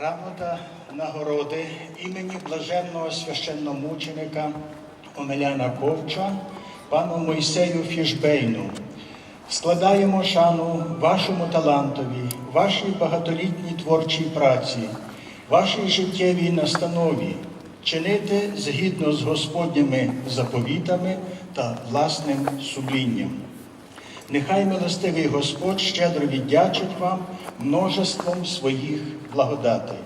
Грамота нагороди імені блаженного священномученика Омеляна Ковча пану Мойсею Фішбейну. Складаємо шану вашому талантові, вашій багатолітній творчій праці, вашій життєвій настанові, чинити згідно з Господніми заповітами та власним сумлінням. Нехай милостивий Господь щедро віддячить вам множеством своїх благодатей.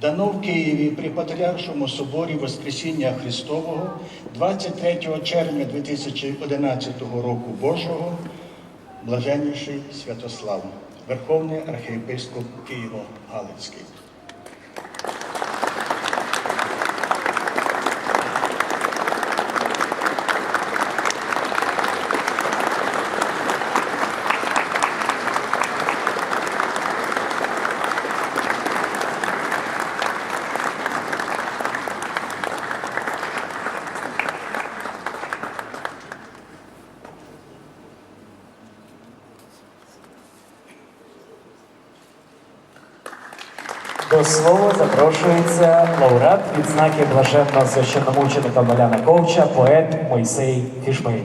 Дано в Києві при Патріаршому соборі Воскресіння Христового 23 червня 2011 року Божого, блаженніший Святослав, Верховний архієпископ Києво-Галицький. До слова запрошується лауреат відзнаки блаженного священномученика Валяна Ковча, поет Мойсей Фішбей.